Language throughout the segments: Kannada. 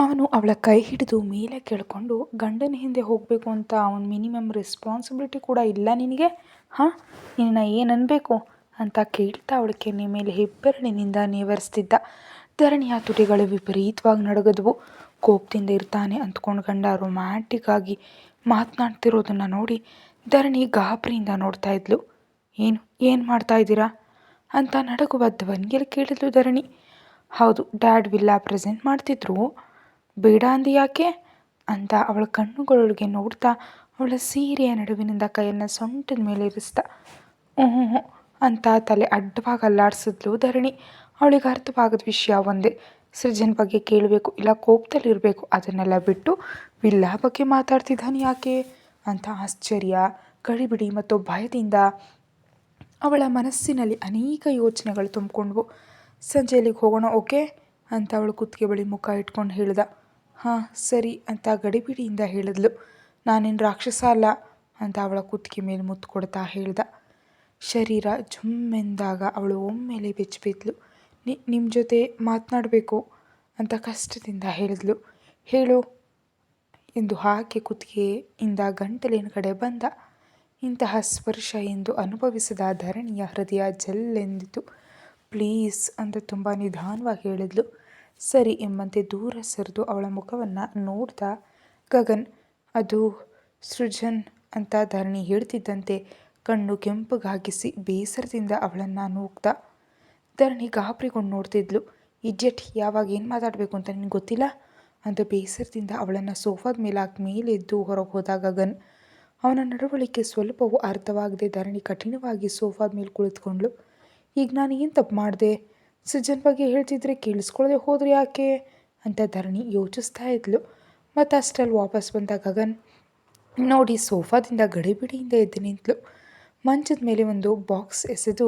ಅವನು ಅವಳ ಕೈ ಹಿಡಿದು ಮೇಲೆ ಕೇಳಿಕೊಂಡು, ಗಂಡನ ಹಿಂದೆ ಹೋಗಬೇಕು ಅಂತ ಅವನ ಮಿನಿಮಮ್ ರೆಸ್ಪಾನ್ಸಿಬಿಲಿಟಿ ಕೂಡ ಇಲ್ಲ ನಿನಗೆ? ಹಾಂ? ನಿನ್ನ ಏನು ಅನ್ಬೇಕು ಅಂತ ಕೇಳ್ತಾ ಅವಳ ಕೆನ್ನೆ ಮೇಲೆ ಹೆಬ್ಬೆರಳಿನಿಂದ ನೇವರಿಸ್ತಿದ್ದ. ಧರಣಿಯ ತುಟಿಗಳು ವಿಪರೀತವಾಗಿ ನಡಗದ್ವು. ಕೋಪದಿಂದ ಇರ್ತಾನೆ ಅಂದ್ಕೊಂಡು ಗಂಡ ರೊಮ್ಯಾಂಟಿಕ್ ಆಗಿ ಮಾತನಾಡ್ತಿರೋದನ್ನು ನೋಡಿ ಧರಣಿ ಗಾಬರಿಯಿಂದ ನೋಡ್ತಾ ಇದ್ಲು. ಏನು? ಏನು ಮಾಡ್ತಾ ಇದ್ದೀರಾ? ಅಂತ ನಡಗುವ ಧ್ವನಿಯಲ್ಲಿ ಕೇಳಿದ್ಲು ಧರಣಿ. ಹೌದು ಡ್ಯಾಡ್ ವಿಲ್ಲ ಪ್ರೆಸೆಂಟ್ ಮಾಡ್ತಿದ್ರು. ಬೇಡ ಅಂದಿಯಾಕೆ ಅಂತ ಅವಳ ಕಣ್ಣುಗಳೊಳಗೆ ನೋಡ್ತಾ ಅವಳ ಸೀರೆಯ ನಡುವಿನಿಂದ ಕೈಯನ್ನು ಸೊಂಟದ ಮೇಲೆ ಇರಿಸ್ತಾ. ಹ್ಞೂ ಅಂತ ತಲೆ ಅಡ್ಡವಾಗಿ ಅಲ್ಲಾಡಿಸಿದ್ಲು ಧರಣಿ. ಅವಳಿಗೆ ಅರ್ಥವಾಗದ ವಿಷಯ ಒಂದೇ. ಸೃಜನ್ ಬಗ್ಗೆ ಕೇಳಬೇಕು, ಇಲ್ಲ ಕೋಪದಲ್ಲಿರಬೇಕು ಅದನ್ನೆಲ್ಲ ಬಿಟ್ಟು ವಿಲ್ಲಾ ಬಗ್ಗೆ ಮಾತಾಡ್ತಿದ್ದಾನೆ ಯಾಕೆ? ಅಂತ ಆಶ್ಚರ್ಯ, ಗಡಿಬಿಡಿ ಮತ್ತು ಭಯದಿಂದ ಅವಳ ಮನಸ್ಸಿನಲ್ಲಿ ಅನೇಕ ಯೋಚನೆಗಳು ತುಂಬಿಕೊಂಡ್ವು. ಸಂಜೆ ಅಲ್ಲಿಗೆ ಹೋಗೋಣ, ಓಕೆ? ಅಂತ ಅವಳು ಕುತ್ತಿಗೆ ಬಳಿ ಮುಖ ಇಟ್ಕೊಂಡು ಹೇಳ್ದ. ಹಾಂ, ಸರಿ ಅಂತ ಗಡಿಬಿಡಿಯಿಂದ ಹೇಳಿದ್ಲು. ನಾನೇನು ರಾಕ್ಷಸ ಅಲ್ಲ ಅಂತ ಅವಳ ಕುತ್ತಿಗೆ ಮೇಲೆ ಮುತ್ತು ಕೊಡ್ತಾ ಹೇಳ್ದ. ಶರೀರ ಜುಮ್ಮೆಂದಾಗ ಅವಳು ಒಮ್ಮೆಲೆ ಬೆಚ್ಚಿಬಿದ್ಲು. ನಿ ನಿಮ್ಮ ಜೊತೆ ಮಾತನಾಡಬೇಕು ಅಂತ ಕಷ್ಟದಿಂದ ಹೇಳಿದ್ಲು. ಹೇಳು ಎಂದು ಹಾಕಿ ಕುತ್ತಿಗೆಯಿಂದ ಗಂಟಲಿನ ಕಡೆ ಬಂದ. ಇಂತಹ ಸ್ಪರ್ಶ ಎಂದು ಅನುಭವಿಸಿದ ಧರಣಿಯ ಹೃದಯ ಜಲ್ಲೆಂದಿತು. ಪ್ಲೀಸ್ ಅಂತ ತುಂಬ ನಿಧಾನವಾಗಿ ಹೇಳಿದ್ಲು. ಸರಿ ಎಂಬಂತೆ ದೂರ ಸರಿದು ಅವಳ ಮುಖವನ್ನು ನೋಡ್ದ ಗಗನ್, ಅದು ಸೃಜನ್ ಅಂತ ಧರಣಿ ಹೇಳ್ತಿದ್ದಂತೆ ಕಣ್ಣು ಕೆಂಪುಗಾಗಿಸಿ ಬೇಸರದಿಂದ ಅವಳನ್ನು ನೂಕ್ತ ಧರಣಿ ಗಾಬರಿಗೊಂಡು ನೋಡ್ತಿದ್ಲು, ಇಜ್ಜೆಟ್, ಯಾವಾಗ ಏನು ಮಾತಾಡಬೇಕು ಅಂತ ನಿನಗೆ ಗೊತ್ತಿಲ್ಲ? ಅಂತ ಬೇಸರದಿಂದ ಅವಳನ್ನು ಸೋಫಾದ ಮೇಲೆ ಹಾಕಿ ಮೇಲೆದ್ದು ಹೊರಗೆ ಹೋದ ಗಗನ್. ಅವನ ನಡವಳಿಕೆ ಸ್ವಲ್ಪವೂ ಅರ್ಥವಾಗದೆ ಧರಣಿ ಕಠಿಣವಾಗಿ ಸೋಫಾದ ಮೇಲೆ ಕುಳಿತುಕೊಂಡ್ಳು ಈಗ ನಾನು ಏನು ತಪ್ಪು ಮಾಡಿದೆ? ಸೃಜನ್ ಬಗ್ಗೆ ಹೇಳ್ತಿದ್ರೆ ಕೇಳಿಸ್ಕೊಳ್ಳದೆ ಹೋದ್ರೆ ಯಾಕೆ ಅಂತ ಧರಣಿ ಯೋಚಿಸ್ತಾ ಇದ್ಲು. ಮತ್ತು ಅಷ್ಟರಲ್ಲಿ ವಾಪಸ್ ಬಂದ ಗಗನ್ ನೋಡಿ ಸೋಫಾದಿಂದ ಗಡಿಬಿಡಿಯಿಂದ ಎದ್ದು ನಿಂತಳು ಮಂಚದ ಮೇಲೆ ಒಂದು ಬಾಕ್ಸ್ ಎಸೆದು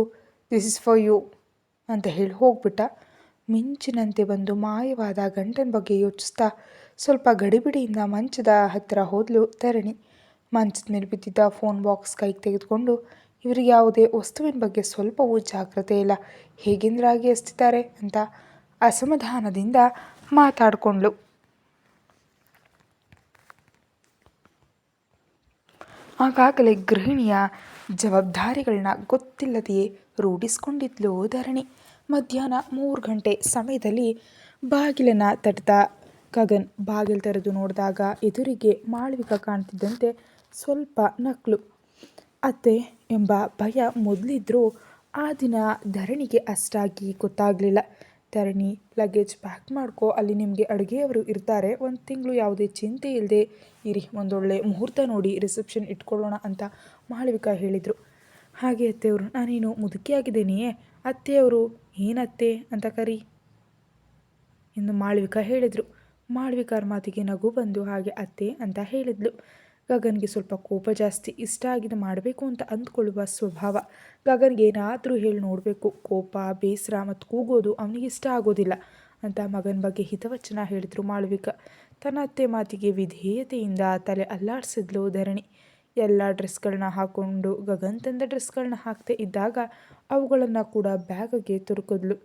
ದಿಸ್ ಇಸ್ ಫಾರ್ ಯು ಅಂತ ಹೇಳಿ ಹೋಗ್ಬಿಟ್ಟ. ಮಿಂಚಿನಂತೆ ಬಂದು ಮಾಯವಾದ ಗಂಟನ ಬಗ್ಗೆ ಯೋಚಿಸ್ತಾ ಸ್ವಲ್ಪ ಗಡಿಬಿಡಿಯಿಂದ ಮಂಚದ ಹತ್ತಿರ ಹೋದಲು ಧರಣಿ. ಮಂಚದ ಮೇಲೆ ಬಿದ್ದಿದ್ದ ಫೋನ್ ಬಾಕ್ಸ್ ಕೈಗೆ ತೆಗೆದುಕೊಂಡು ಇವರಿಗೆ ಯಾವುದೇ ವಸ್ತುವಿನ ಬಗ್ಗೆ ಸ್ವಲ್ಪವೂ ಜಾಗ್ರತೆ ಇಲ್ಲ. ಹೇಗಿಂದ್ರಾಗಿ ಎಸ್ತಿದ್ದಾರೆ ಅಂತ ಅಸಮಾಧಾನದಿಂದ ಮಾತಾಡಿಕೊಂಡ್ಳು. ಆಗಾಗಲೇ ಗೃಹಿಣಿಯ ಜವಾಬ್ದಾರಿಗಳನ್ನ ಗೊತ್ತಿಲ್ಲದೆಯೇ ರೂಢಿಸ್ಕೊಂಡಿದ್ಲು ಧರಣಿ. ಮಧ್ಯಾಹ್ನ ಮೂರು ಗಂಟೆ ಸಮಯದಲ್ಲಿ ಬಾಗಿಲನ್ನು ತಟ್ಟ ಗಗನ್ ಬಾಗಿಲು ತೆರೆದು ನೋಡಿದಾಗ ಎದುರಿಗೆ ಮಾಳ್ವಿಕ ಕಾಣ್ತಿದ್ದಂತೆ ಸ್ವಲ್ಪ ನಕ್ಲು. ಅತ್ತೆ ಎಂಬ ಭಯ ಮೊದಲಿದ್ದರೂ ಆ ದಿನ ಧರಣಿಗೆ ಅಷ್ಟಾಗಿ ಗೊತ್ತಾಗಲಿಲ್ಲ. ಧರಣಿ ಲಗೇಜ್ ಪ್ಯಾಕ್ ಮಾಡ್ಕೋ, ಅಲ್ಲಿ ನಿಮಗೆ ಅಡುಗೆಯವರು ಇರ್ತಾರೆ. ಒಂದು ತಿಂಗಳು ಯಾವುದೇ ಚಿಂತೆ ಇಲ್ಲದೆ ಇರಿ, ಒಂದೊಳ್ಳೆ ಮುಹೂರ್ತ ನೋಡಿ ರಿಸೆಪ್ಷನ್ ಇಟ್ಕೊಳ್ಳೋಣ ಅಂತ ಮಾಳವಿಕಾ ಹೇಳಿದರು. ಹಾಗೆ ಅತ್ತೆಯವರು, ನಾನೇನು ಮುದುಕಿಯಾಗಿದ್ದೇನೆಯೇ ಅತ್ತೆಯವರು, ಏನತ್ತೆ? ಅಂತ ಕರಿ ಎಂದು ಮಾಳವಿಕಾ ಹೇಳಿದರು. ಮಾಳವಿಕಾರ ಮಾತಿಗೆ ನಗು ಬಂದು ಹಾಗೆ ಅತ್ತೆ ಅಂತ ಹೇಳಿದ್ಲು. ಗಗನ್ಗೆ ಸ್ವಲ್ಪ ಕೋಪ ಜಾಸ್ತಿ ಇಷ್ಟ ಆಗಿದೆ ಮಾಡಬೇಕು ಅಂತ ಅಂದ್ಕೊಳ್ಳುವ ಸ್ವಭಾವ. ಗಗನ್ಗೆ ಏನಾದರೂ ಹೇಳಿ ನೋಡಬೇಕು. ಕೋಪ, ಬೇಸರ ಮತ್ತು ಕೂಗೋದು ಅವನಿಗೆ ಇಷ್ಟ ಆಗೋದಿಲ್ಲ ಅಂತ ಮಗನ ಬಗ್ಗೆ ಹಿತವಚನ ಹೇಳಿದ್ರು ಮಾಳವಿಕ. ತನ್ನ ಅತ್ತೆ ಮಾತಿಗೆ ವಿಧೇಯತೆಯಿಂದ ತಲೆ ಅಲ್ಲಾಡಿಸಿದ್ಲು ಧರಣಿ. ಎಲ್ಲ ಡ್ರೆಸ್ಗಳನ್ನ ಹಾಕ್ಕೊಂಡು ಗಗನ್ ತಂದ ಡ್ರೆಸ್ಗಳನ್ನ ಹಾಕ್ತಾ ಇದ್ದಾಗ ಅವುಗಳನ್ನು ಕೂಡ ಬ್ಯಾಗ್ಗೆ ತುರುಕಿದ್ಲು.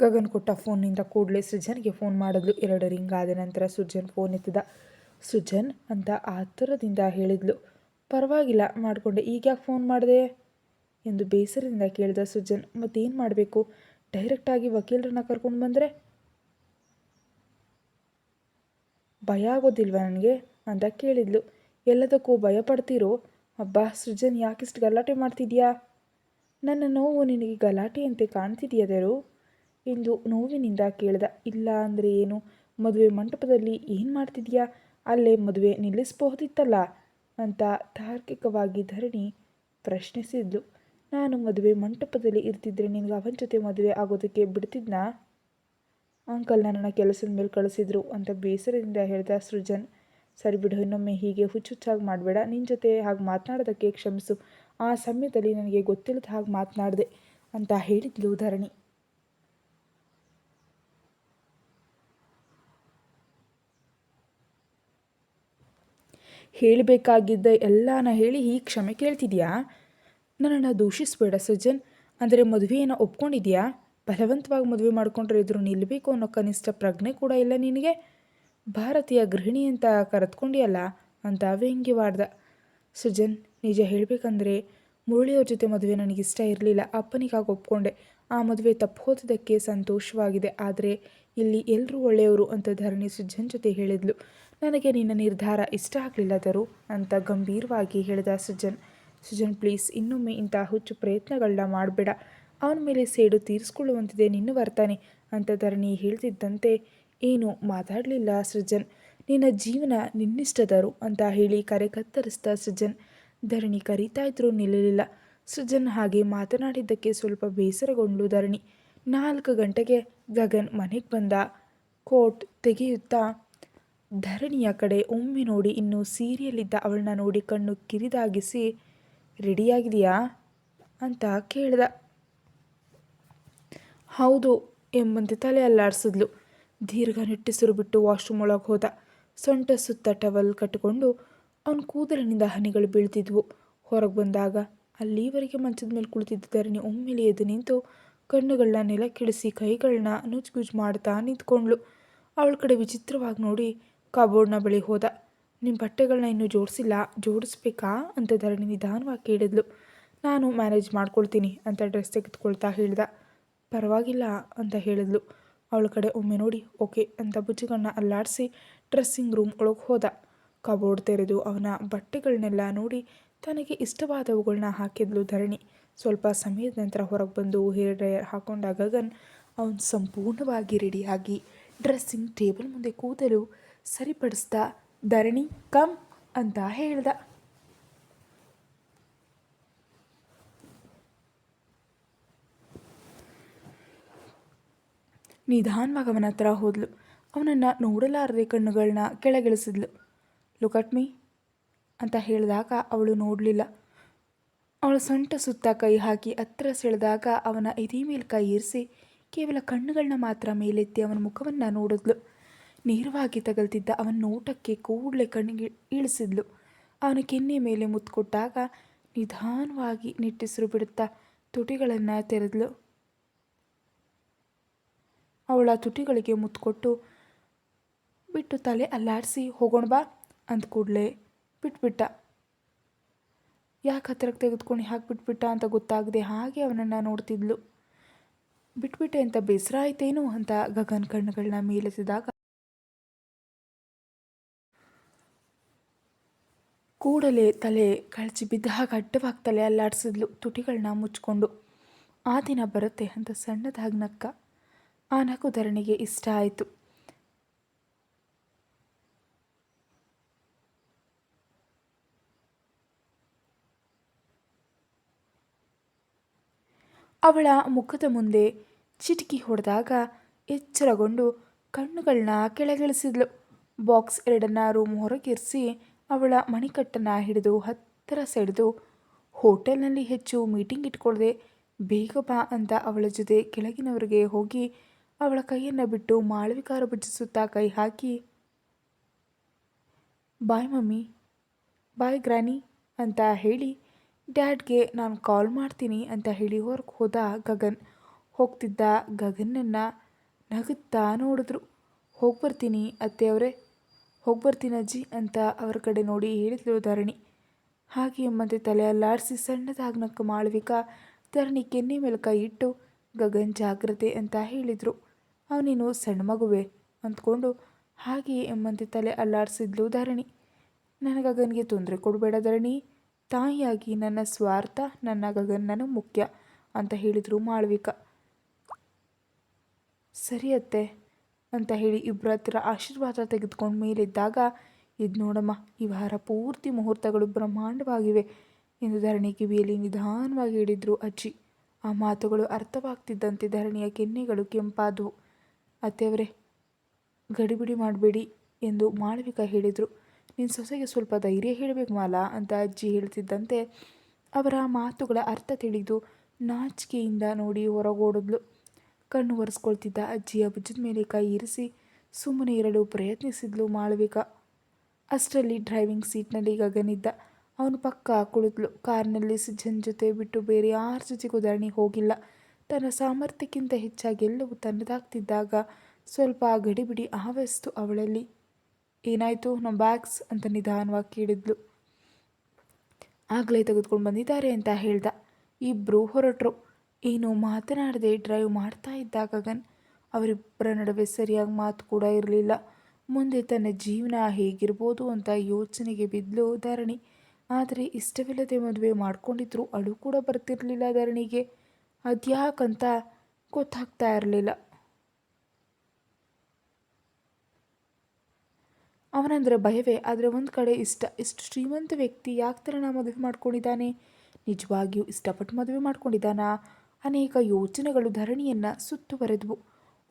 ಗಗನ್ ಕೊಟ್ಟ ಫೋನ್ನಿಂದ ಕೂಡಲೇ ಸೃಜನ್ಗೆ ಫೋನ್ ಮಾಡಿದ್ಲು. ಎರಡು ರಿಂಗ್ ಆದ ನಂತರ ಸೃಜನ್ ಫೋನ್ ಎತ್ತಿದ. ಸೃಜನ್ ಅಂತ ಆತುರದಿಂದ ಹೇಳಿದ್ಲು. ಪರವಾಗಿಲ್ಲ, ಮಾಡಿಕೊಂಡೆ. ಈಗ ಯಾಕೆ ಫೋನ್ ಮಾಡಿದೆ? ಎಂದು ಬೇಸರದಿಂದ ಕೇಳಿದ ಸುಜನ್, ಮತ್ತೇನು ಮಾಡಬೇಕು? ಡೈರೆಕ್ಟಾಗಿ ವಕೀಲರನ್ನ ಕರ್ಕೊಂಡು ಬಂದರೆ? ಭಯ ಆಗೋದಿಲ್ವ ನನಗೆ? ಅಂತ ಕೇಳಿದ್ಲು. ಎಲ್ಲದಕ್ಕೂ ಭಯಪಡ್ತಿರೋ ಅಬ್ಬಾ, ಸೃಜನ್ ಯಾಕಿಷ್ಟು ಗಲಾಟೆ ಮಾಡ್ತಿದ್ಯಾ? ನನ್ನ ನೋವು ನಿನಗೆ ಗಲಾಟೆಯಂತೆ ಕಾಣ್ತಿದೆಯದರು ಎಂದು ನೋವಿನಿಂದ ಕೇಳಿದ. ಇಲ್ಲ ಅಂದರೆ ಏನು? ಮದುವೆ ಮಂಟಪದಲ್ಲಿ ಏನು ಮಾಡ್ತಿದ್ಯಾ? ಅಲ್ಲೇ ಮದುವೆ ನಿಲ್ಲಿಸಬಹುದಿತ್ತಲ್ಲ ಅಂತ ತಾರ್ಕಿಕವಾಗಿ ಧರಣಿ ಪ್ರಶ್ನಿಸಿದ್ಲು. ನಾನು ಮದುವೆ ಮಂಟಪದಲ್ಲಿ ಇರ್ತಿದ್ರೆ ನಿನಗೆ ಅವನ ಜೊತೆ ಮದುವೆ ಆಗೋದಕ್ಕೆ ಬಿಡ್ತಿದ್ನಾ? ಅಂಕಲ್ ನನ್ನನ್ನು ಕೆಲಸದ ಮೇಲೆ ಕಳಿಸಿದ್ರು ಅಂತ ಬೇಸರದಿಂದ ಹೇಳ್ದ ಸೃಜನ್. ಸರಿ ಬಿಡು, ಇನ್ನೊಮ್ಮೆ ಹೀಗೆ ಹುಚ್ಚುಚ್ಚಾಗಿ ಮಾಡಬೇಡ. ನಿನ್ನ ಜೊತೆ ಹಾಗೆ ಮಾತನಾಡೋದಕ್ಕೆ ಕ್ಷಮಿಸು. ಆ ಸಮಯದಲ್ಲಿ ನನಗೆ ಗೊತ್ತಿಲ್ಲದ ಹಾಗೆ ಮಾತನಾಡಿದೆ ಅಂತ ಹೇಳಿದ್ಲು ಧರಣಿ. ಹೇಳಬೇಕಾಗಿದ್ದ ಎಲ್ಲನ ಹೇಳಿ ಹೀಗೆ ಕ್ಷಮೆ ಕೇಳ್ತಿದ್ಯಾ? ನನ್ನನ್ನು ದೂಷಿಸ್ಬೇಡ ಸಜ್ಜನ್. ಅಂದರೆ ಮದುವೆಯನ್ನು ಒಪ್ಕೊಂಡಿದ್ಯಾ? ಬಲವಂತವಾಗಿ ಮದುವೆ ಮಾಡ್ಕೊಂಡ್ರೆ ಇದ್ರು ನಿಲ್ಲಬೇಕು ಅನ್ನೋ ಕನಿಷ್ಠ ಪ್ರಜ್ಞೆ ಕೂಡ ಇಲ್ಲ ನಿನಗೆ. ಭಾರತೀಯ ಗೃಹಿಣಿ ಅಂತ ಕರೆದುಕೊಂಡಿಯಲ್ಲ, ಅಂತ ವ್ಯಂಗ್ಯವಾಡ್ದ. ಸುಜನ್ ನಿಜ ಹೇಳಬೇಕಂದ್ರೆ ಮುರಳಿಯವ್ರ ಜೊತೆ ಮದುವೆ ನನಗಿಷ್ಟ ಇರಲಿಲ್ಲ. ಅಪ್ಪನಿಗಾಗಿ ಒಪ್ಕೊಂಡೆ. ಆ ಮದುವೆ ತಪ್ಪು ಸಂತೋಷವಾಗಿದೆ. ಆದರೆ ಇಲ್ಲಿ ಎಲ್ಲರೂ ಒಳ್ಳೆಯವರು ಅಂತ ಧರಣಿ ಸುಜನ್ ಜೊತೆ ಹೇಳಿದ್ಲು. ನನಗೆ ನಿನ್ನ ನಿರ್ಧಾರ ಇಷ್ಟ ಆಗಲಿಲ್ಲದರು ಅಂತ ಗಂಭೀರವಾಗಿ ಹೇಳಿದ ಸುಜನ್. ಸುಜನ್ ಪ್ಲೀಸ್ ಇನ್ನೊಮ್ಮೆ ಇಂಥ ಹುಚ್ಚು ಪ್ರಯತ್ನಗಳನ್ನ ಮಾಡಬೇಡ. ಅವನ ಮೇಲೆ ಸೇಡು ತೀರಿಸ್ಕೊಳ್ಳುವಂತಿದೆ ನಿನ್ನ ವರ್ತನೆ ಅಂತ ಧರಣಿ ಹೇಳ್ತಿದ್ದಂತೆ ಏನು ಮಾತಾಡಲಿಲ್ಲ ಸೃಜನ್. ನಿನ್ನ ಜೀವನ ನಿನ್ನಿಷ್ಟದರು ಅಂತ ಹೇಳಿ ಕರೆ ಕತ್ತರಿಸಿದ ಸೃಜನ್. ಧರಣಿ ಕರೀತಾ ಇದ್ರೂ ನಿಲ್ಲಲಿಲ್ಲ. ಸೃಜನ್ ಹಾಗೆ ಮಾತನಾಡಿದ್ದಕ್ಕೆ ಸ್ವಲ್ಪ ಬೇಸರಗೊಂಡು ಧರಣಿ. ನಾಲ್ಕು ಗಂಟೆಗೆ ಗಗನ್ ಮನೆಗೆ ಬಂದ. ಕೋಟ್ ತೆಗೆಯುತ್ತಾ ಧರಣಿಯ ಕಡೆ ಒಮ್ಮೆ ನೋಡಿ ಇನ್ನು ಸೀರಿಯಲ್ಲಿದ್ದ ಅವಳನ್ನ ನೋಡಿ ಕಣ್ಣು ಕಿರಿದಾಗಿಸಿ, ರೆಡಿಯಾಗಿದೆಯಾ? ಅಂತ ಕೇಳಿದ. ಹೌದು, ಎಂಬಂತೆ ತಲೆ ಅಲ್ಲಾಡಿಸಿದ್ಲು. ದೀರ್ಘ ನಿಟ್ಟಿಸಿರು ಬಿಟ್ಟು ವಾಶ್ರೂಮ್ ಒಳಗೆ ಹೋದ. ಸೊಂಟ ಸುತ್ತ ಟವಲ್ ಕಟ್ಟಿಕೊಂಡು ಅವನ ಕೂದಲಿನಿಂದ ಹನಿಗಳು ಬೀಳ್ತಿದ್ವು. ಹೊರಗೆ ಬಂದಾಗ ಅಲ್ಲಿವರೆಗೆ ಮಂಚದ ಮೇಲೆ ಕುಳಿತಿದ್ದ ಧರಣಿ ಒಮ್ಮೆಲೆ ಎದ್ದು ನಿಂತು ಕಣ್ಣುಗಳನ್ನ ನೆಲಕ್ಕಿಳಿಸಿ ಕೈಗಳನ್ನ ನುಜ್ಗುಜ್ ಮಾಡ್ತಾ ನಿಂತ್ಕೊಂಡ್ಳು. ಅವಳ ಕಡೆ ವಿಚಿತ್ರವಾಗಿ ನೋಡಿ ಕಬೋರ್ಡ್ನ ಬಳಿ ಹೋದ. ನಿಮ್ಮ ಬಟ್ಟೆಗಳನ್ನ ಇನ್ನೂ ಜೋಡಿಸಿಲ್ಲ, ಜೋಡಿಸ್ಬೇಕಾ? ಅಂತ ಧರಣಿ ನಿಧಾನವಾಗಿ ಕೇಳಿದ್ಲು. ನಾನು ಮ್ಯಾನೇಜ್ ಮಾಡ್ಕೊಳ್ತೀನಿ ಅಂತ ಡ್ರೆಸ್ ತೆಗೆದುಕೊಳ್ತಾ ಹೇಳ್ದ. ಪರವಾಗಿಲ್ಲ ಅಂತ ಹೇಳಿದ್ಲು. ಅವಳ ಕಡೆ ಒಮ್ಮೆ ನೋಡಿ, ಓಕೆ ಅಂತ ಬುಜ್ಜಿಗಣ್ಣ ಅಲ್ಲಾಡಿಸಿ ಡ್ರೆಸ್ಸಿಂಗ್ ರೂಮ್ ಒಳಗೆ ಹೋದ. ಕಬೋರ್ಡ್ ತೆರೆದು ಅವನ ಬಟ್ಟೆಗಳನ್ನೆಲ್ಲ ನೋಡಿ ತನಗೆ ಇಷ್ಟವಾದವುಗಳನ್ನ ಹಾಕಿದ್ಲು ಧರಣಿ. ಸ್ವಲ್ಪ ಸಮಯದ ನಂತರ ಹೊರಗೆ ಬಂದು ಹೇರ್ ಡ್ರೈಯರ್ ಹಾಕೊಂಡ ಗಗನ್ ಅವನು ಸಂಪೂರ್ಣವಾಗಿ ರೆಡಿಯಾಗಿ ಡ್ರೆಸ್ಸಿಂಗ್ ಟೇಬಲ್ ಮುಂದೆ ಕೂದಲು ಸರಿಪಡಿಸ್ದ, ಧರಣಿ, ಕಮ್ ಅಂತ ಹೇಳ್ದ. ನಿಧಾನವಾಗಿ ಅವನ ಹತ್ರ ಹೋದ್ಲು. ಅವನನ್ನು ನೋಡಲಾರದೆ ಕಣ್ಣುಗಳನ್ನ ಕೆಳಗಿಳಿಸಿದ್ಲು. ಲುಕ್ ಅಟ್ ಮೀ ಅಂತ ಹೇಳಿದಾಗ ಅವಳು ನೋಡಲಿಲ್ಲ. ಅವಳು ಸೊಂಟ ಸುತ್ತ ಕೈ ಹಾಕಿ ಹತ್ತಿರ ಸೆಳೆದಾಗ ಅವನ ಎದೆ ಮೇಲೆ ಕೈ ಇರಿಸಿ ಕೇವಲ ಕಣ್ಣುಗಳನ್ನ ಮಾತ್ರ ಮೇಲೆತ್ತಿ ಅವನ ಮುಖವನ್ನು ನೋಡಿದ್ಲು. ನೇರವಾಗಿ ತಗಲ್ತಿದ್ದ ಅವನ ನೋಟಕ್ಕೆ ಕೂಡಲೇ ಕಣ್ಣಿಗೆ ಇಳಿಸಿದ್ಲು. ಅವನ ಕೆನ್ನೆ ಮೇಲೆ ಮುತ್ಕೊಟ್ಟಾಗ ನಿಧಾನವಾಗಿ ನಿಟ್ಟಿಸಿರು ಬಿಡುತ್ತಾ ತುಟಿಗಳನ್ನು ತೆರೆದ್ಲು. ಅವಳ ತುಟಿಗಳಿಗೆ ಮುತ್ಕೊಟ್ಟು, ಬಿಟ್ಟು ತಲೆ ಅಲ್ಲಾಡಿಸಿ ಹೋಗೋಣ ಬಾ ಅಂದ ಕೂಡಲೇ ಬಿಟ್ಬಿಟ್ಟ. ಯಾಕೆ ಹತ್ತಿರಕ್ಕೆ ತೆಗೆದುಕೊಂಡು ಹಾಕಿ ಬಿಟ್ಬಿಟ್ಟ ಅಂತ ಗೊತ್ತಾಗದೆ ಹಾಗೆ ಅವನನ್ನು ನೋಡ್ತಿದ್ಲು. ಬಿಟ್ಬಿಟ್ಟೆ ಅಂತ ಬೇಸರ ಆಯ್ತೇನು ಅಂತ ಗಗನ್ ಕಣ್ಣುಗಳನ್ನ ಮೇಲೆತ್ತಿದಾಗ ಕೂಡಲೇ ತಲೆ ಕಳಚಿ ಬಿದ್ದ ಹಾಗೆ ಅಡ್ಡವಾಗಿ ತಲೆ ಅಲ್ಲಾಡಿಸಿದ್ಲು ತುಟಿಗಳನ್ನ ಮುಚ್ಕೊಂಡು ಆ ದಿನ ಬರುತ್ತೆ ಅಂತ ಸಣ್ಣದಾಗಿ ನಕ್ಕ. ಆ ನಗು ಧರಣಿಗೆ ಇಷ್ಟ ಆಯಿತು. ಅವಳ ಮುಖದ ಮುಂದೆ ಚಿಟಕಿ ಹೊಡೆದಾಗ ಎಚ್ಚರಗೊಂಡು ಕಣ್ಣುಗಳನ್ನ ಕೆಳಗಿಳಿಸಿದ್ಲು. ಬಾಕ್ಸ್ ಎರಡನ್ನ ರೂಮ್ ಹೊರಗಿರಿಸಿ ಅವಳ ಮಣಿಕಟ್ಟನ್ನು ಹಿಡಿದು ಹತ್ತಿರ ಸೆಳೆದು ಹೋಟೆಲ್ನಲ್ಲಿ ಹೆಚ್ಚು ಮೀಟಿಂಗ್ ಇಟ್ಕೊಳ್ಳದೆ ಬೇಗ ಬಾ ಅಂತ ಅವಳ ಜೊತೆ ಕೆಳಗಿನವರಿಗೆ ಹೋಗಿ ಅವಳ ಕೈಯನ್ನು ಬಿಟ್ಟು ಮಾಳವಿಕಾರ ಭುಜಿಸುತ್ತಾ ಕೈ ಹಾಕಿ, ಬಾಯ್ ಮಮ್ಮಿ, ಬಾಯ್ ಗ್ರಾನಿ ಅಂತ ಹೇಳಿ, ಡ್ಯಾಡ್ಗೆ ನಾನು ಕಾಲ್ ಮಾಡ್ತೀನಿ ಅಂತ ಹೇಳಿ ಹೊರಗೆ ಹೋದ ಗಗನ್. ಹೋಗ್ತಿದ್ದ ಗಗನನ್ನು ನಗುತ್ತಾ ನೋಡಿದ್ರು. ಹೋಗಿ ಬರ್ತೀನಿ ಅತ್ತೆಯವರೇ ಹೋಗಿ ಬರ್ತೀನಿ ಅಜ್ಜಿ ಅಂತ ಅವರ ಕಡೆ ನೋಡಿ ಹೇಳಿದ್ಲು ಧರಣಿ. ಹಾಗೆ ಮತ್ತೆ ತಲೆ ಅಲ್ಲಾಡಿಸಿ ಸಣ್ಣದಾಗಿ ನಕ್ಕ ಮಾಳವಿಕಾ ಧರಣಿ ಕೆನ್ನೆ ಮೇಲೆ ಕೈ ಇಟ್ಟು, ಗಗನ್ ಜಾಗ್ರತೆ ಅಂತ ಹೇಳಿದರು. ಅವನೇನು ಸಣ್ಣ ಮಗುವೆ ಅಂದ್ಕೊಂಡು ಹಾಗೆಯೇ ಎಂಬಂತೆ ತಲೆ ಅಲ್ಲಾಡಿಸಿದ್ಲು ಧರಣಿ. ನನ್ನ ಗಗನ್ಗೆ ತೊಂದರೆ ಕೊಡಬೇಡ ಧರಣಿ, ತಾಯಿಯಾಗಿ ನನ್ನ ಸ್ವಾರ್ಥ, ನನ್ನ ಗಗನ್ ಮುಖ್ಯ ಅಂತ ಹೇಳಿದರು ಮಾಳವಿಕ. ಸರಿಯತ್ತೆ ಅಂತ ಹೇಳಿ ಇಬ್ಬರ ಹತ್ರ ಆಶೀರ್ವಾದ ತೆಗೆದುಕೊಂಡು ಮೇಲಿದ್ದಾಗ, ಇದು ನೋಡಮ್ಮ, ಈ ವಾರ ಪೂರ್ತಿ ಮುಹೂರ್ತಗಳು ಬ್ರಹ್ಮಾಂಡವಾಗಿವೆ ಎಂದು ಧರಣಿ ಕಿವಿಯಲ್ಲಿ ನಿಧಾನವಾಗಿ ಹೇಳಿದರು ಅಜ್ಜಿ. ಆ ಮಾತುಗಳು ಅರ್ಥವಾಗ್ತಿದ್ದಂತೆ ಧರಣಿಯ ಕೆನ್ನೆಗಳು ಕೆಂಪಾದವು. ಅತ್ತೆಯವರೇ, ಗಡಿಬಿಡಿ ಮಾಡಬೇಡಿ ಎಂದು ಮಾಳವಿಕ ಹೇಳಿದರು. ನಿನ್ನ ಸೊಸೆಗೆ ಸ್ವಲ್ಪ ಧೈರ್ಯ ಹೇಳಬೇಕು ಮಾಲ ಅಂತ ಅಜ್ಜಿ ಹೇಳ್ತಿದ್ದಂತೆ ಅವರ ಮಾತುಗಳ ಅರ್ಥ ತಿಳಿದು ನಾಚಿಕೆಯಿಂದ ನೋಡಿ ಹೊರಗೋಡಿದ್ಲು. ಕಣ್ಣು ಒರೆಸ್ಕೊಳ್ತಿದ್ದ ಅಜ್ಜಿಯ ಭುಜದ ಮೇಲೆ ಕೈ ಇರಿಸಿ ಸುಮ್ಮನೆ ಇರಲು ಪ್ರಯತ್ನಿಸಿದ್ಲು ಮಾಳವಿಕ. ಅಷ್ಟರಲ್ಲಿ ಡ್ರೈವಿಂಗ್ ಸೀಟ್ನಲ್ಲಿ ಗಗನಿದ್ದ. ಅವನು ಪಕ್ಕ ಕುಳಿತಳು. ಕಾರ್ನಲ್ಲಿ ಸಿಜ್ಜನ್ ಜೊತೆ ಬಿಟ್ಟು ಬೇರೆ ಯಾರ ಜೊತೆಗೂ ಧರಣಿ ಹೋಗಿಲ್ಲ. ತನ್ನ ಸಾಮರ್ಥ್ಯಕ್ಕಿಂತ ಹೆಚ್ಚಾಗಿ ಎಲ್ಲವೂ ತನ್ನದಾಗ್ತಿದ್ದಾಗ ಸ್ವಲ್ಪ ಗಡಿಬಿಡಿ ಆವಸ್ತು ಅವಳಲ್ಲಿ. ಏನಾಯಿತು? ನಮ್ಮ ಬ್ಯಾಗ್ಸ್ ಅಂತ ನಿಧಾನವಾಗಿ ಕೇಳಿದ್ಲು. ಆಗಲೇ ತೆಗೆದುಕೊಂಡು ಬಂದಿದ್ದಾರೆ ಅಂತ ಹೇಳ್ದ. ಇಬ್ಬರು ಹೊರಟರು. ಏನು ಮಾತನಾಡದೆ ಡ್ರೈವ್ ಮಾಡ್ತಾ ಇದ್ದ ಗಗನ್. ಅವರಿಬ್ಬರ ನಡುವೆ ಸರಿಯಾಗಿ ಮಾತು ಕೂಡ ಇರಲಿಲ್ಲ. ಮುಂದೆ ತನ್ನ ಜೀವನ ಹೇಗಿರ್ಬೋದು ಅಂತ ಯೋಚನೆಗೆ ಬಿದ್ದಲು ಧರಣಿ. ಆದರೆ ಇಷ್ಟವಿಲ್ಲದೆ ಮದುವೆ ಮಾಡ್ಕೊಂಡಿದ್ರು ಅಳು ಕೂಡ ಬರ್ತಿರಲಿಲ್ಲ ಧರಣಿಗೆ. ಅದ್ಯಾಕಂತ ಗೊತ್ತಾಗ್ತಾ ಇರಲಿಲ್ಲ. ಅವನಂದ್ರೆ ಭಯವೇ, ಆದರೆ ಒಂದು ಕಡೆ ಇಷ್ಟ. ಇಷ್ಟು ಶ್ರೀಮಂತ ವ್ಯಕ್ತಿ ಯಾಕೆ ಥರನ ಮದುವೆ ಮಾಡ್ಕೊಂಡಿದ್ದಾನೆ? ನಿಜವಾಗಿಯೂ ಇಷ್ಟಪಟ್ಟು ಮದುವೆ ಮಾಡ್ಕೊಂಡಿದ್ದಾನಾ? ಅನೇಕ ಯೋಚನೆಗಳು ಧರಣಿಯನ್ನು ಸುತ್ತುವರೆದವು.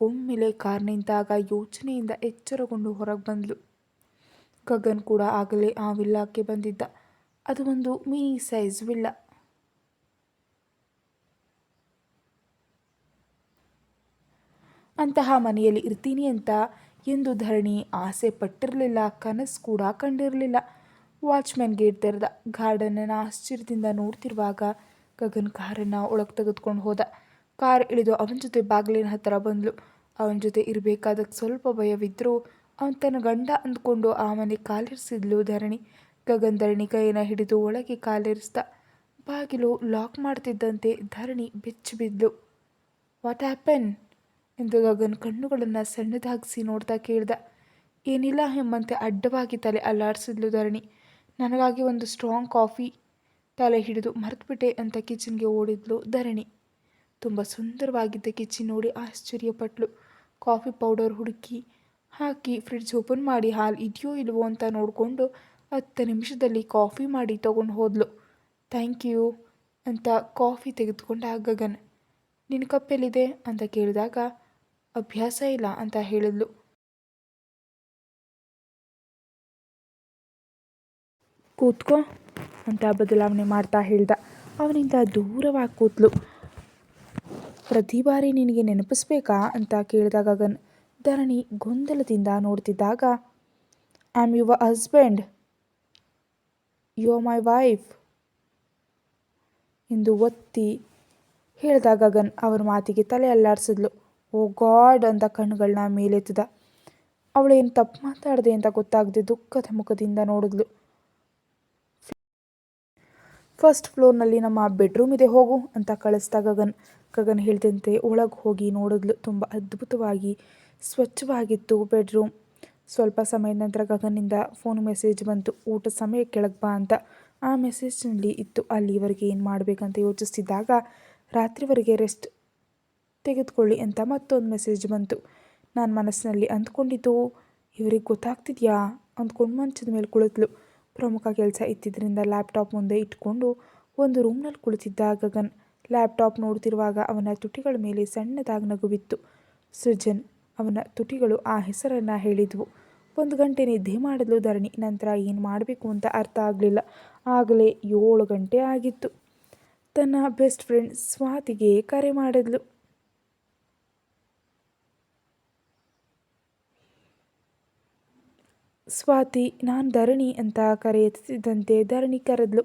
ಒಮ್ಮೆಲೆ ಕಾರ್ ನಿಂತಾಗ ಯೋಚನೆಯಿಂದ ಎಚ್ಚರಗೊಂಡು ಹೊರಗೆ ಬಂದಳು ಗಗನ್ ಕೂಡ ಆಗಲೇ ಆ ವಿಲ್ಲಾಕ್ಕೆ ಬಂದಿದ್ದ. ಅದು ಒಂದು ಮಿನಿ ಸೈಜ್ ವಿಲ್ಲ ಅಂತಹ ಮನೆಯಲ್ಲಿ ಇರ್ತೀನಿ ಅಂತ ಎಂದು ಧರಣಿ ಆಸೆ ಪಟ್ಟಿರಲಿಲ್ಲ, ಕನಸು ಕೂಡ ಕಂಡಿರಲಿಲ್ಲ. ವಾಚ್ಮ್ಯಾನ್ ಗೇಟ್ ತೆರೆದ ಗಾರ್ಡನನ್ನು ಆಶ್ಚರ್ಯದಿಂದ ನೋಡ್ತಿರುವಾಗ ಗಗನ್ ಕಾರನ್ನು ಒಳಗೆ ತೆಗೆದುಕೊಂಡು ಹೋದ. ಕಾರ್ ಇಳಿದು ಅವನ ಜೊತೆ ಬಾಗಿಲಿನ ಹತ್ತಿರ ಬಂದ್ಲು. ಅವನ ಜೊತೆ ಇರಬೇಕಾದಕ್ಕೆ ಸ್ವಲ್ಪ ಭಯವಿದ್ದರೂ ಅವನು ತನ್ನ ಗಂಡ ಅಂದ್ಕೊಂಡು ಆ ಮನೆ ಕಾಲಿರಿಸಿದ್ಲು ಧರಣಿ. ಗಗನ್ ಧರಣಿ ಕೈಯನ್ನು ಹಿಡಿದು ಒಳಗೆ ಕಾಲಿರಿಸ್ದ. ಬಾಗಿಲು ಲಾಕ್ ಮಾಡ್ತಿದ್ದಂತೆ ಧರಣಿ ಬೆಚ್ಚಿ ಬಿದ್ಲು. ವಾಟ್ ಹ್ಯಾಪನ್ ಎಂದು ಗಗನ್ ಕಣ್ಣುಗಳನ್ನು ಸಣ್ಣದಾಗಿಸಿ ನೋಡ್ತಾ ಕೇಳ್ದ. ಏನಿಲ್ಲ ಎಂಬಂತೆ ಅಡ್ಡವಾಗಿ ತಲೆ ಅಲ್ಲಾಡಿಸಿದ್ಲು ಧರಣಿ. ನನಗಾಗಿ ಒಂದು ಸ್ಟ್ರಾಂಗ್ ಕಾಫಿ ತಲೆ ಹಿಡಿದು ಮರೆತುಬಿಟ್ಟೆ ಅಂತ ಕಿಚನ್ಗೆ ಓಡಿದ್ಲು ಧರಣಿ. ತುಂಬ ಸುಂದರವಾಗಿದ್ದ ಕಿಚನ್ ನೋಡಿ ಆಶ್ಚರ್ಯಪಟ್ಲು. ಕಾಫಿ ಪೌಡರ್ ಹುಡುಕಿ ಹಾಕಿ ಫ್ರಿಡ್ಜ್ ಓಪನ್ ಮಾಡಿ ಹಾಲು ಇದೆಯೋ ಇಲ್ವೋ ಅಂತ ನೋಡಿಕೊಂಡು ಹತ್ತು ನಿಮಿಷದಲ್ಲಿ ಕಾಫಿ ಮಾಡಿ ತೊಗೊಂಡು ಹೋದ್ಲು. ಥ್ಯಾಂಕ್ ಯು ಅಂತ ಕಾಫಿ ತೆಗೆದುಕೊಂಡ ಗಗನ್. ನಿನ್ನ ಕಪ್ಪೆಲ್ಲಿದೆ ಅಂತ ಕೇಳಿದಾಗ, ಅಭ್ಯಾಸ ಇಲ್ಲ ಅಂತ ಹೇಳಿದ್ಲು. ಕೂತ್ಕೋ. ಅಂತ ಬದಲಾವಣೆ ಮಾಡ್ತಾ ಹೇಳ್ದ. ಅವನಿಂದ ದೂರವಾಗಿ ಕೂತ್ಲು. ಪ್ರತಿ ಬಾರಿ ನಿನಗೆ ನೆನಪಿಸ್ಬೇಕಾ ಅಂತ ಕೇಳಿದಾಗ ಗಗನ್ ಧರಣಿ ಗೊಂದಲದಿಂದ ನೋಡ್ತಿದ್ದಾಗ I am your husband you are my wife ಎಂದು ಒತ್ತಿ ಹೇಳಿದಾಗ ಗಗನ್ ಅವರ ಮಾತಿಗೆ ತಲೆ ಅಲ್ಲಾಡಿಸಿದ್ಲು. ಓ ಗಾಡ್ ಅಂತ ಕಣ್ಣುಗಳನ್ನ ಮೇಲೆತ್ತಿದ. ಅವಳೇನು ತಪ್ಪು ಮಾತಾಡಿದೆ ಅಂತ ಗೊತ್ತಾಗದೆ ದುಃಖದ ಮುಖದಿಂದ ನೋಡಿದ್ಲು. ಫಸ್ಟ್ ಫ್ಲೋರ್ನಲ್ಲಿ ನಮ್ಮ ಬೆಡ್ರೂಮ್ ಇದೆ, ಹೋಗು ಅಂತ ಕಳಿಸ್ತಾ ಗಗನ್. ಗಗನ್ ಹೇಳಿದಂತೆ ಒಳಗೆ ಹೋಗಿ ನೋಡಿದ್ಲು ತುಂಬ ಅದ್ಭುತವಾಗಿ ಸ್ವಚ್ಛವಾಗಿತ್ತು ಬೆಡ್ರೂಮ್ ಸ್ವಲ್ಪ ಸಮಯದ ನಂತರ ಗಗನಿಂದ ಫೋನ್ ಮೆಸೇಜ್ ಬಂತು, ಊಟ ಸಮಯ ಕೆಳಗೆ ಬಾ ಅಂತ. ಆ ಮೆಸೇಜ್ನಲ್ಲಿ ಇತ್ತು, ಅಲ್ಲಿವರೆಗೆ ಏನು ಮಾಡಬೇಕಂತ ಯೋಚಿಸ್ತಿದ್ದಾಗ ರಾತ್ರಿವರೆಗೆ ರೆಸ್ಟ್ ತೆಗೆದುಕೊಳ್ಳಿ ಅಂತ ಮತ್ತೊಂದು ಮೆಸೇಜ್ ಬಂತು. ನಾನು ಮನಸ್ಸಿನಲ್ಲಿ ಅಂದ್ಕೊಂಡಿದ್ದು, ಇವರಿಗೆ ಗೊತ್ತಾಗ್ತಿದೆಯಾ? ಅಂದ್ಕೊಂಡು ಮಂಚದ ಮೇಲೆ ಕುಳಿತಲು. ಪ್ರಮುಖ ಕೆಲಸ ಇತ್ತಿದ್ದರಿಂದ ಲ್ಯಾಪ್ಟಾಪ್ ಮುಂದೆ ಇಟ್ಕೊಂಡು ಒಂದು ರೂಮ್ನಲ್ಲಿ ಕುಳಿತಿದ್ದ ಗಗನ್. ಲ್ಯಾಪ್ಟಾಪ್ ನೋಡ್ತಿರುವಾಗ ಅವನ ತುಟಿಗಳ ಮೇಲೆ ಸಣ್ಣದಾಗಿ ನಗುವಿತ್ತು. ಸೃಜನ್, ಅವನ ತುಟಿಗಳು ಆ ಹೆಸರನ್ನು ಹೇಳಿದ್ವು. ಒಂದು ಗಂಟೆ ನಿದ್ದೆ ಮಾಡಲು ಧರಣಿ, ನಂತರ ಏನು ಮಾಡಬೇಕು ಅಂತ ಅರ್ಥ ಆಗಲಿಲ್ಲ. ಆಗಲೇ ಏಳು ಗಂಟೆ ಆಗಿತ್ತು. ತನ್ನ ಬೆಸ್ಟ್ ಫ್ರೆಂಡ್ ಸ್ವಾತಿಗೆ ಕರೆ ಮಾಡಿದ್ಲು. ಸ್ವಾತಿ, ನಾನು ಧರಣಿ ಅಂತ ಕರೆಯುತ್ತಿದ್ದಂತೆ ಧರಣಿ ಕರೆದ್ಲು.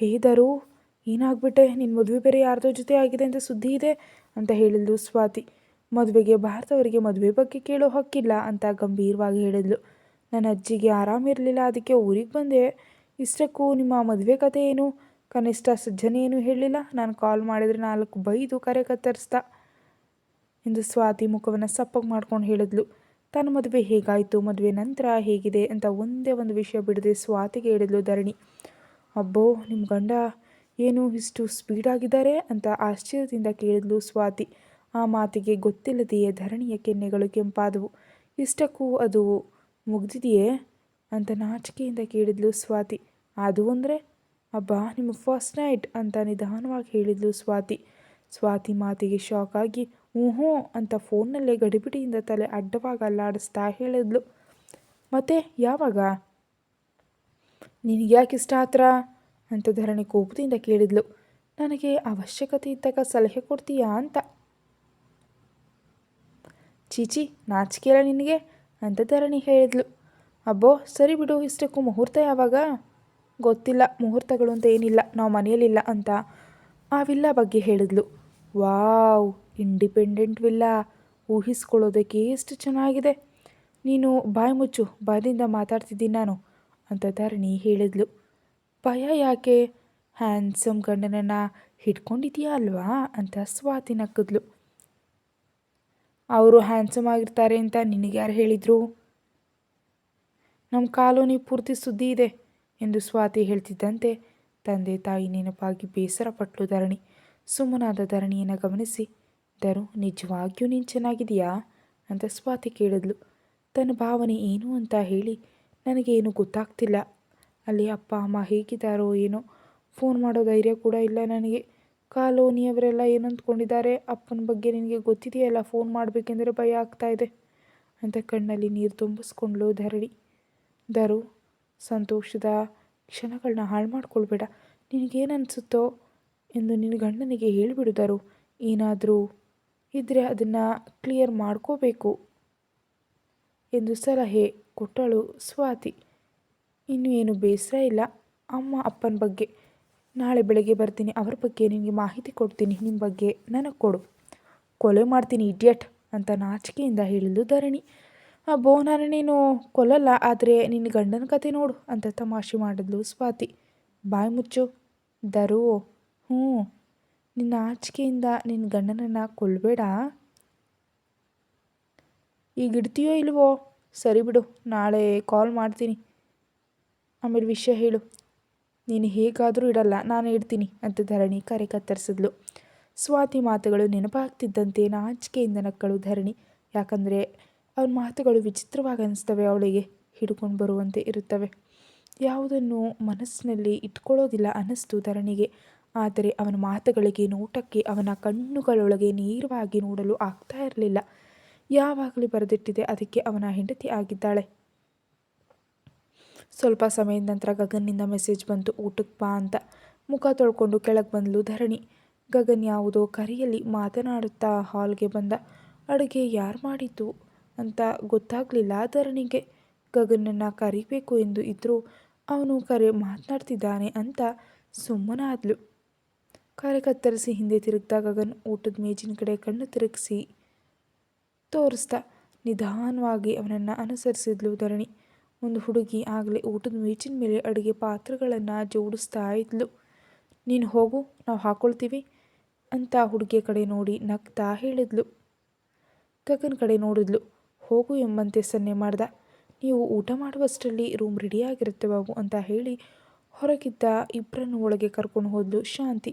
ಹೇ ಧರು, ಏನಾಗ್ಬಿಟ್ಟೆ? ನಿನ್ನ ಮದುವೆ ಬೇರೆ ಯಾರ್ದೋ ಜೊತೆ ಆಗಿದೆ ಅಂತ ಸುದ್ದಿ ಇದೆ ಅಂತ ಹೇಳಿದ್ಲು ಸ್ವಾತಿ. ಮದುವೆಗೆ ಭಾರತವರಿಗೆ ಮದುವೆ ಬಗ್ಗೆ ಕೇಳೋ ಹಕ್ಕಿಲ್ಲ ಅಂತ ಗಂಭೀರವಾಗಿ ಹೇಳಿದ್ಲು. ನನ್ನ ಅಜ್ಜಿಗೆ ಆರಾಮಿರಲಿಲ್ಲ ಅದಕ್ಕೆ ಊರಿಗೆ ಬಂದೆ. ಇಷ್ಟಕ್ಕೂ ನಿಮ್ಮ ಮದುವೆ ಕತೆ ಏನು? ಕನಿಷ್ಠ ಸಜ್ಜನೆ ಏನು ಹೇಳಲಿಲ್ಲ ನಾನು ಕಾಲ್ ಮಾಡಿದರೆ ನಾಲ್ಕು ಬೈದು ಕರೆ ಕತ್ತರಿಸ್ದ ಎಂದು ಸ್ವಾತಿ ಮುಖವನ್ನು ಸಪ್ಪಗೆ ಮಾಡ್ಕೊಂಡು ಹೇಳಿದ್ಲು. ತನ್ನ ಮದುವೆ ಹೇಗಾಯಿತು? ಮದುವೆ ನಂತರ ಹೇಗಿದೆ ಅಂತ ಒಂದೇ ಒಂದು ವಿಷಯ ಬಿಡದೆ ಸ್ವಾತಿಗೆ ಹೇಳಿದ್ಲು ಧರಣಿ. ಅಬ್ಬೋ ನಿಮ್ಮ ಗಂಡ ಏನು ಇಷ್ಟು ಸ್ಪೀಡಾಗಿದ್ದಾರೆ ಅಂತ ಆಶ್ಚರ್ಯದಿಂದ ಕೇಳಿದ್ಲು ಸ್ವಾತಿ. ಆ ಮಾತಿಗೆ ಗೊತ್ತಿಲ್ಲದೆಯೇ ಧರಣಿಯ ಕೆನ್ನೆಗಳು ಕೆಂಪಾದವು. ಇಷ್ಟಕ್ಕೂ ಅದು ಮುಗ್ದಿದೆಯೇ? ಅಂತ ನಾಚಿಕೆಯಿಂದ ಕೇಳಿದ್ಲು ಸ್ವಾತಿ. ಅದು ಅಂದರೆ? ಅಬ್ಬಾ ನಿಮ್ಮ ಫಸ್ಟ್ ನೈಟ್ ಅಂತ ನಿಧಾನವಾಗಿ ಹೇಳಿದ್ಲು ಸ್ವಾತಿ. ಸ್ವಾತಿ ಮಾತಿಗೆ ಶಾಕ್ ಆಗಿ ಹ್ಞೂ, ಅಂತ ಫೋನ್ನಲ್ಲೇ ಗಡಿಬಿಡಿಯಿಂದ ತಲೆ ಅಡ್ಡವಾಗಿ ಅಲ್ಲಾಡಿಸ್ತಾ ಹೇಳಿದ್ಲು. ಮತ್ತೆ ಯಾವಾಗ? ನಿನಗೆ ಯಾಕೆ ಇಷ್ಟ ಆತ್ರ? ಅಂತ ಧರಣಿ ಕೋಪದಿಂದ ಕೇಳಿದ್ಲು. ನನಗೆ ಅವಶ್ಯಕತೆ ಇದ್ದಾಗ ಸಲಹೆ ಕೊಡ್ತೀಯಾ ಅಂತ. ಚೀಚಿ ನಾಚಿಕೆಯಲ್ಲ ನಿನಗೆ, ಅಂತ ಧರಣಿ ಹೇಳಿದ್ಲು. ಅಬ್ಬೋ, ಸರಿ ಬಿಡು, ಇಷ್ಟಕ್ಕೂ ಮುಹೂರ್ತ ಯಾವಾಗ? ಗೊತ್ತಿಲ್ಲ, ಮುಹೂರ್ತಗಳು ಅಂತ ಏನಿಲ್ಲ, ನಾವು ಮನೆಯಲ್ಲಿಲ್ಲ ಅಂತ. ಆ ವಿಲ್ಲ ಬಗ್ಗೆ ಹೇಳಿದ್ಲು. ವಾವ್ ಇಂಡಿಪೆಂಡೆಂಟ್ ವಿಲ್ಲ ಊಹಿಸ್ಕೊಳ್ಳೋದಕ್ಕೆ ಎಷ್ಟು ಚೆನ್ನಾಗಿದೆ. ನೀನು ಬಾಯಿ ಮುಚ್ಚು ಬಾಯಿಂದ ಮಾತಾಡ್ತಿದ್ದೀನಿ ನಾನು ಅಂತ ಧರಣಿ ಹೇಳಿದ್ಲು. ಭಯ ಯಾಕೆ? ಹ್ಯಾಂಡ್ಸಮ್ ಗಂಡನನ್ನು ಹಿಡ್ಕೊಂಡಿದೀಯಾ ಅಲ್ವಾ ಅಂತ ಸ್ವಾತಿ ನಕ್ಕಿದ್ಲು. ಅವರು ಹ್ಯಾಂಡ್ಸಮ್ ಆಗಿರ್ತಾರೆ ಅಂತ ನಿನಗೆ ಯಾರು ಹೇಳಿದರು? ನಮ್ಮ ಕಾಲೋನಿ ಪೂರ್ತಿ ಸುದ್ದಿ ಇದೆ, ಎಂದು ಸ್ವಾತಿ ಹೇಳ್ತಿದ್ದಂತೆ ತಂದೆ ತಾಯಿ ನೆನಪಾಗಿ ಬೇಸರ ಪಟ್ಲು ಧರಣಿ. ಸುಮ್ಮನಾದ ಧರಣಿಯನ್ನು ಗಮನಿಸಿ ಧರು ನಿಜವಾಗಿಯೂ ನೀನು ಚೆನ್ನಾಗಿದೆಯಾ ಅಂತ ಸ್ವಾತಿ ಕೇಳಿದ್ಲು. ತನ್ನ ಭಾವನೆ ಏನು ಅಂತ ಹೇಳಿ ನನಗೇನು ಗೊತ್ತಾಗ್ತಿಲ್ಲ. ಅಲ್ಲಿ ಅಪ್ಪ, ಅಮ್ಮ ಹೇಗಿದ್ದಾರೋ ಏನೋ ಫೋನ್ ಮಾಡೋ ಧೈರ್ಯ ಕೂಡ ಇಲ್ಲ ನನಗೆ. ಕಾಲೋನಿಯವರೆಲ್ಲ ಏನು ಅಂದ್ಕೊಂಡಿದ್ದಾರೆ? ಅಪ್ಪನ ಬಗ್ಗೆ ನಿನಗೆ ಗೊತ್ತಿದೆಯಲ್ಲ? ಫೋನ್ ಮಾಡಬೇಕೆಂದರೆ ಭಯ ಆಗ್ತಾ ಇದೆ ಅಂತ ಕಣ್ಣಲ್ಲಿ ನೀರು ತುಂಬಿಸ್ಕೊಂಡ್ಲು ಧರಡಿ ದರು ಸಂತೋಷದ ಕ್ಷಣಗಳನ್ನ ಹಾಳು ಮಾಡ್ಕೊಳ್ಬೇಡ. ನಿನಗೇನು ಅನಿಸುತ್ತೋ ಎಂದು ನಿನ್ನ ಗಂಡನಿಗೆ ಹೇಳಿಬಿಡು ದರು ಏನಾದರೂ ಇದ್ದರೆ ಅದನ್ನು ಕ್ಲಿಯರ್ ಮಾಡ್ಕೋಬೇಕು ಎಂದು ಸಲಹೆ ಕೊಟ್ಟಳು ಸ್ವಾತಿ. ಇನ್ನೂ ಏನು ಬೇಸರ ಇಲ್ಲ. ಅಮ್ಮ, ಅಪ್ಪನ ಬಗ್ಗೆ ನಾಳೆ ಬೆಳಗ್ಗೆ ಬರ್ತೀನಿ. ಅವ್ರ ಬಗ್ಗೆ ನಿಮಗೆ ಮಾಹಿತಿ ಕೊಡ್ತೀನಿ. ನಿಮ್ಮ ಬಗ್ಗೆ ನನಗೆ ಕೊಡು. ಕೊಲೆ ಮಾಡ್ತೀನಿ ಇಡಿಯಟ್ ಅಂತ ನಾಚಿಕೆಯಿಂದ ಹೇಳಿದ್ಲು ಧರಣಿ. ಅಬ್ಬೋ ನಾನು ನೀನು ಕೊಲ್ಲಲ್ಲ, ಆದರೆ ನಿನ್ನ ಗಂಡನ ಕತೆ ನೋಡು ಅಂತ ತಮಾಷೆ ಮಾಡಿದ್ಲು ಸ್ವಾತಿ. ಬಾಯಿ ಮುಚ್ಚು. ದರು ಹ್ಞೂ ನಿನ್ನ ಆಚಿಕೆಯಿಂದ ನಿನ್ನ ಗಂಡನನ್ನು ಕೊಲ್ಲಬೇಡ ಈಗ ಇಡ್ತೀಯೋ ಇಲ್ವೋ? ಸರಿ ಬಿಡು, ನಾಳೆ ಕಾಲ್ ಮಾಡ್ತೀನಿ. ಆಮೇಲೆ ವಿಷಯ ಹೇಳು. ನೀನು ಹೇಗಾದರೂ ಇಡಲ್ಲ, ನಾನು ಇಡ್ತೀನಿ ಅಂತ ಧರಣಿ ಕರೆ ಕತ್ತರಿಸಿದ್ಲು ಸ್ವಾತಿ ಮಾತುಗಳು ನೆನಪಾಗ್ತಿದ್ದಂತೆ ನಾಚಿಕೆಯಿಂದ ನಕ್ಕಳು ಧರಣಿ. ಯಾಕಂದರೆ ಅವ್ರ ಮಾತುಗಳು ವಿಚಿತ್ರವಾಗಿ ಅನಿಸ್ತವೆ, ಅವಳಿಗೆ ಹಿಡ್ಕೊಂಡು ಬರುವಂತೆ ಇರುತ್ತವೆ. ಯಾವುದನ್ನು ಮನಸ್ಸಿನಲ್ಲಿ ಇಟ್ಕೊಳ್ಳೋದಿಲ್ಲ ಅನ್ನಿಸ್ತು ಧರಣಿಗೆ. ಆದರೆ ಅವನ ಮಾತುಗಳಿಗೆ ನೋಟಕ್ಕೆ ಅವನ ಕಣ್ಣುಗಳೊಳಗೆ ನೇರವಾಗಿ ನೋಡಲು ಆಗ್ತಾ ಇರಲಿಲ್ಲ. ಯಾವಾಗಲೂ ಬರೆದಿಟ್ಟಿದೆ ಅದಕ್ಕೆ ಅವನ ಹೆಂಡತಿ ಆಗಿದ್ದಾಳೆ. ಸ್ವಲ್ಪ ಸಮಯದ ನಂತರ ಗಗನ್ನಿಂದ ಮೆಸೇಜ್ ಬಂತು, ಊಟಕ್ಕೆ ಬಾ ಅಂತ. ಮುಖ ತೊಳ್ಕೊಂಡು ಕೆಳಗೆ ಬಂದಳು ಧರಣಿ. ಗಗನ್ ಯಾವುದೋ ಕರೆಯಲ್ಲಿ ಮಾತನಾಡುತ್ತಾ ಹಾಲ್ಗೆ ಬಂದ, ಅಡುಗೆ ಯಾರು ಮಾಡಿದ್ದು ಅಂತ ಗೊತ್ತಾಗಲಿಲ್ಲ ಧರಣಿಗೆ. ಗಗನನ್ನು ಕರಿಬೇಕು ಎಂದು ಇದ್ದರೂ ಅವನು ಕರೆ ಮಾತನಾಡ್ತಿದ್ದಾನೆ ಅಂತ ಸುಮ್ಮನಾದ್ಲು. ಕರೆ ಕತ್ತರಿಸಿ ಹಿಂದೆ ತಿರುಗಿದಾಗ ಗಗನ್ ಊಟದ ಮೇಜಿನ ಕಡೆ ಕಣ್ಣು ತಿರುಗಿಸಿ ತೋರಿಸ್ದ. ನಿಧಾನವಾಗಿ ಅವನನ್ನು ಅನುಸರಿಸಿದ್ಲು ಧರಣಿ. ಒಂದು ಹುಡುಗಿ ಆಗಲೇ ಊಟದ ಮೇಜಿನ ಮೇಲೆ ಅಡುಗೆ ಪಾತ್ರೆಗಳನ್ನು ಜೋಡಿಸ್ತಾ ಇದ್ಲು. ನೀನು ಹೋಗು, ನಾವು ಹಾಕ್ಕೊಳ್ತೀವಿ ಅಂತ ಹುಡುಗಿಯ ಕಡೆ ನೋಡಿ ನಗ್ತಾ ಹೇಳಿದ್ಲು. ಗಗನ್ ಕಡೆ ನೋಡಿದ್ಲು. ಹೋಗು ಎಂಬಂತೆ ಸನ್ನೆ ಮಾಡ್ದ. ನೀವು ಊಟ ಮಾಡುವಷ್ಟರಲ್ಲಿ ರೂಮ್ ರೆಡಿಯಾಗಿರುತ್ತೆ ಬಾಬು ಅಂತ ಹೇಳಿ ಹೊರಗಿದ್ದ ಇಬ್ಬರನ್ನು ಒಳಗೆ ಕರ್ಕೊಂಡು ಹೋದ್ಲು ಶಾಂತಿ.